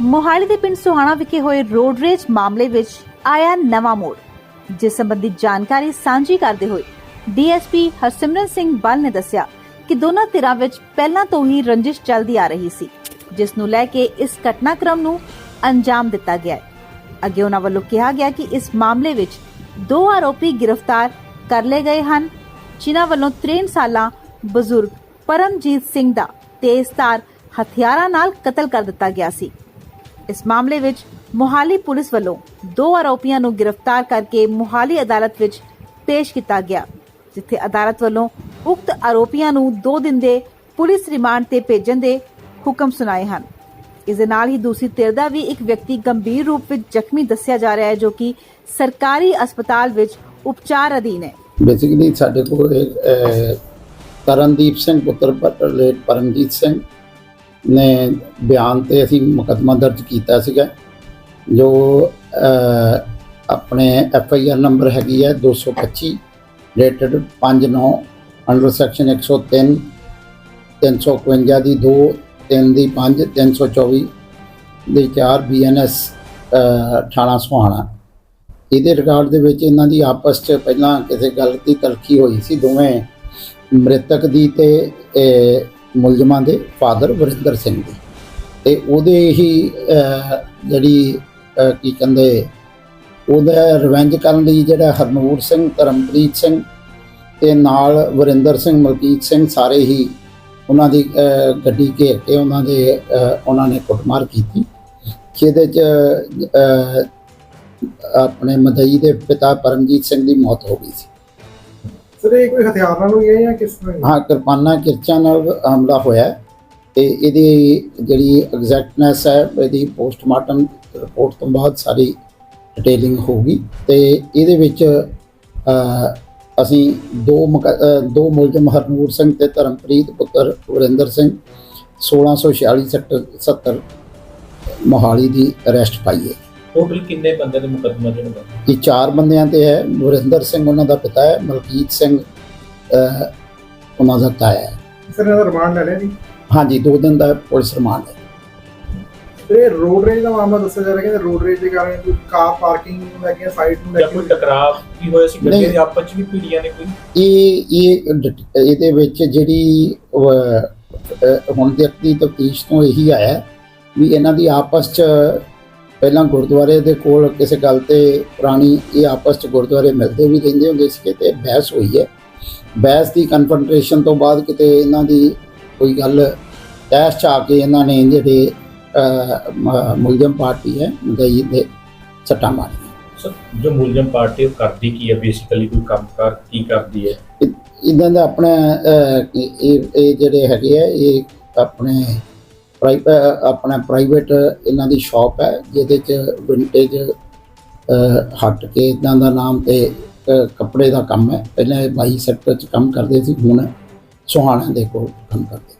ਮੋਹਾਲੀ ਦੇ ਪਿੰਡ ਸੁਹਾਣਾ ਵਿਖੇ ਹੋਏ ਰੋਡ ਰੇਜ ਮਾਮਲੇ ਵਿੱਚ ਆਇਆ ਨਵਾਂ ਮੋੜ, ਜਿਸ ਸੰਬੰਧੀ ਜਾਣਕਾਰੀ ਸਾਂਝੀ ਕਰਦੇ ਹੋਏ ਡੀਐਸਪੀ ਹਰਸਿਮਰਨ ਸਿੰਘ ਬੱਲ ਨੇ ਦੱਸਿਆ ਕਿ ਦੋਨਾਂ ਧਿਰਾਂ ਵਿੱਚ ਪਹਿਲਾਂ ਤੋਂ ਹੀ ਰੰਜਿਸ਼ ਚੱਲਦੀ ਆ ਰਹੀ ਸੀ, ਜਿਸ ਨੂੰ ਲੈ ਕੇ ਇਸ ਘਟਨਾਕ੍ਰਮ ਨੂੰ ਅੰਜਾਮ ਦਿੱਤਾ ਗਿਆ ਹੈ। ਅੱਗੇ ਉਹਨਾਂ ਵੱਲੋਂ ਕਿਹਾ ਗਿਆ ਕਿ ਇਸ ਮਾਮਲੇ ਵਿੱਚ ਦੋ ਆਰੋਪੀ ਗ੍ਰਿਫਤਾਰ ਕਰ ਲਏ ਗਏ ਹਨ, ਜਿਨ੍ਹਾਂ ਵੱਲੋਂ 63 ਸਾਲਾਂ ਬਜ਼ੁਰਗ ਪਰਮਜੀਤ ਸਿੰਘ ਦਾ ਤੇਜ਼ਧਾਰ ਹਥਿਆਰਾਂ ਨਾਲ ਕਤਲ ਕਰ ਦਿੱਤਾ ਗਿਆ ਸੀ। ਇਸ ਮਾਮਲੇ ਵਿੱਚ ਮੋਹਾਲੀ ਪੁਲਿਸ ਵੱਲੋਂ ਦੋ ਆਰੋਪੀਆਂ ਨੂੰ ਗ੍ਰਿਫਤਾਰ ਕਰਕੇ ਮੋਹਾਲੀ ਅਦਾਲਤ ਵਿੱਚ ਪੇਸ਼ ਕੀਤਾ ਗਿਆ ਜਿੱਥੇ ਅਦਾਲਤ ਵੱਲੋਂ ਉਕਤ ਆਰੋਪੀਆਂ ਨੂੰ 2 ਦਿਨ ਦੇ ਪੁਲਿਸ ਰਿਮਾਂਡ ਤੇ ਭੇਜਣ ਦੇ ਹੁਕਮ ਸੁਣਾਏ ਹਨ। ਇਸ ਦੇ ਨਾਲ ਹੀ ਦੂਸਰੀ ਧਿਰ ਦਾ ਵੀ ਇੱਕ ਵਿਅਕਤੀ ਗੰਭੀਰ ਰੂਪ ਵਿੱਚ ਜ਼ਖਮੀ ਦੱਸਿਆ ਜਾ ਰਿਹਾ ਹੈ ਜੋ ਕਿ ਸਰਕਾਰੀ ਹਸਪਤਾਲ ਵਿੱਚ ਉਪਚਾਰ ਅਧੀਨ ਹੈ। ਬੇਸਿਕਲੀ ਸਾਡੇ ਕੋਲ ਇੱਕ, ਅਹ, ਤਰਨਦੀਪ ਸਿੰਘ ਪੁੱਤਰ ਪਟਲੇ ਪਰਮਜੀਤ ਸਿੰਘ ਨੇ ਬਿਆਨ ਤੇ ਅਸੀਂ ਮੁਕੱਦਮਾ ਦਰਜ ਕੀਤਾ ਸੀਗਾ, ਜੋ ਆਪਣੇ ਐਫ ਆਈ ਆਰ ਨੰਬਰ ਹੈਗੀ ਹੈ 225 ਰੇਟਡ 59 ਅੰਡਰ ਸੈਕਸ਼ਨ 103 351 ਦੀ 2 3 ਦੀ 5 324 ਦੀ 4 ਬੀਐਨਐਸ ਥਾਣਾ ਸੁਹਾਣਾ। ਇਹਦੇ ਰਿਕਾਰਡ ਦੇ ਵਿੱਚ ਇਹਨਾਂ ਦੀ ਆਪਸ 'ਚ ਪਹਿਲਾਂ ਕਿਸੇ ਗੱਲ ਦੀ ਤਲਖੀ ਹੋਈ ਸੀ, ਦੋਵੇਂ ਮ੍ਰਿਤਕ ਦੀ ਤੇ ਮੁਲਜ਼ਮਾਂ ਦੇ ਫਾਦਰ ਵਰਿੰਦਰ ਸਿੰਘ ਦੀ। ਤੇ ਉਹਦੇ ਹੀ ਜਿਹੜੀ ਕੀ ਕਹਿੰਦੇ, ਉਹਦਾ ਰਿਵੈਂਜ ਕਰਨ ਲਈ ਜਿਹੜਾ ਹਰਨੂਰ ਸਿੰਘ, ਧਰਮਪ੍ਰੀਤ ਸਿੰਘ ਤੇ ਨਾਲ ਵਰਿੰਦਰ ਸਿੰਘ, ਮਲਕੀਤ ਸਿੰਘ ਸਾਰੇ ਹੀ ਉਹਨਾਂ ਦੀ ਗੱਡੀ ਘੇਰ ਕੇ ਉਹਨਾਂ ਦੇ ਉਹਨਾਂ ਨੇ ਕੁੱਟਮਾਰ ਕੀਤੀ। ਜਿਹਦੇ ਚ ਆਪਣੇ ਮਦਈ ਦੇ ਪਿਤਾ ਪਰਮਜੀਤ ਸਿੰਘ ਦੀ ਮੌਤ ਹੋ ਗਈ ਸੀ। ਸਰ ਇਹ ਕੋਈ ਹਥਿਆਰ ਨਾਲ ਹੋਈ ਹੈ ਜਾਂ ਕਿਸ ਤਰ੍ਹਾਂ ਹਾਂ ਕਿਰਪਾਨਾਂ ਕਿਰਚਾਂ ਨਾਲ ਹਮਲਾ ਹੋਇਆ ਹੈ ਤੇ ਇਹਦੀ ਜਿਹੜੀ ਐਗਜ਼ੈਕਟਨੈਸ ਹੈ ਇਹਦੀ ਪੋਸਟਮਾਰਟਮ ਰਿਪੋਰਟ ਤੋਂ ਬਾਅਦ ਸਾਰੀ ਡਿਟੇਲਿੰਗ ਹੋਊਗੀ ਤੇ ਇਹਦੇ ਵਿੱਚ ਅ, ਅਸੀਂ ਦੋ ਮੁਕ- ਅ, ਦੋ ਮੁਲਜ਼ਮ ਹਰਨੂਰ ਸਿੰਘ ਤੇ ਧਰਮਪ੍ਰੀਤ ਪੁੱਤਰ ਵਰਿੰਦਰ ਸਿੰਘ 1646 ਸੈਕਟਰ 70 ਮੋਹਾਲੀ ਦੀ ਅਰੈਸਟ ਪਾਈ ਹੈ। ਟੋਟਲ ਕਿੰਨੇ ਬੰਦੇ ਦੇ ਮੁਕੱਦਮਾ ਜਿਹੜਾ ਇਹ ਚਾਰ ਬੰਦਿਆਂ ਤੇ ਹੈ ਵਰਿੰਦਰ ਸਿੰਘ ਉਹਨਾਂ ਦਾ ਪਿਤਾ ਹੈ ਮਲਕੀਤ ਸਿੰਘ ਅ, ਉਹਨਾਂ ਦਾ ਤਾਇਆ ਹੈ। ਸਰ ਇਹਦਾ ਰਿਮਾਂਡ ਲੈ ਲਿਆ ਜੀ? ਹਾਂਜੀ ਦੋ ਦਿਨ ਦਾ ਪੁਲਿਸ ਰਿਮਾਂਡ ਹੈ। ਤੇ ਇਹ ਰੋਡ ਰੇਜ ਦਾ ਮਾਮਲਾ ਦੱਸਿਆ ਜਾ ਰਿਹਾ ਕਿ ਰੋਡ ਰੇਜ ਦੇ ਕਾਰਨ ਕੋਈ ਕਾਰ ਪਾਰਕਿੰਗ ਨੂੰ ਲੈ ਕੇ ਸਾਈਡ ਨੂੰ ਲੈ ਕੇ ਕੋਈ ਟਕਰਾਅ ਕੀ ਹੋਇਆ ਸੀ ਗੱਡੀਆਂ। ਦੇ ਆਪਸ ਚ ਵੀ ਪੀੜੀਆਂ ਨੇ ਕੋਈ? ਇਹ ਇਹ ਇਹਦੇ ਵਿੱਚ ਜਿਹੜੀ ਹੁਣ ਦੀ ਤਫਤੀਸ਼ ਤੋਂ ਇਹੀ ਆਇਆ ਵੀ ਇਹਨਾਂ ਦੀ ਆਪਸ ਚ ਪਹਿਲਾਂ ਗੁਰਦੁਆਰੇ ਦੇ ਕੋਲ ਕਿਸੇ ਗੱਲ ਤੇ ਪੁਰਾਣੀ ਇਹ ਆਪਸ ਚ ਗੁਰਦੁਆਰੇ ਮਿਲਦੇ ਵੀ ਰਹਿੰਦੇ ਹੁੰਦੇ ਸੀ ਤੇ ਬਹਿਸ ਹੋਈ ਹੈ। ਬਹਿਸ ਦੀ ਕਨਫਰੰਟੇਸ਼ਨ ਤੋਂ ਬਾਅਦ ਕਿਤੇ ਇਹਨਾਂ ਦੀ ਕੋਈ ਗੱਲ ਤੈਸ਼ ਚ ਆ ਕੇ ਇਹਨਾਂ ਨੇ ਜਿਹੜੇ ਮੁਲਜ਼ਮ ਪਾਰਟੀ ਹੈ ਮਦਈ ਦੇ ਸੱਟਾਂ ਸਰ ਜੋ ਮੁਲਜ਼ਮ ਪਾਰਟੀ ਉਹ ਕਰਦੀ ਕੀ ਹੈ? ਬੇਸਿਕਲੀ ਕੋਈ ਕੰਮਕਾਰ ਕੀ ਕਰਦੀ ਹੈ? ਇਦਾਂ ਦਾ ਆਪਣਾ ਇਹ ਇਹ- ਜਿਹੜੇ ਹੈਗੇ ਆ ਇਹ ਆਪਣੇ ਆਪਣਾ ਪ੍ਰਾਈਵੇਟ ਇਹਨਾਂ ਦੀ ਸ਼ਾਪ ਹੈ ਜਿਹਦੇ ਚ ਵਿੰਟੇਜ ਹਟ ਕੇ ਇਦਾਂ ਦਾ ਨਾਮ ਤੇ ਅਹ, ਕੱਪੜੇ ਦਾ ਕੰਮ ਹੈ। ਪਹਿਲਾਂ ਇਹ ਬਾਈ ਸੈਕਟਰ ਚ ਕੰਮ ਕਰਦੇ ਸੀ ਹੁਣ ਸੁਹਾਣਾ ਦੇ ਕੋਲ ਕੰਮ ਕਰਦੇ।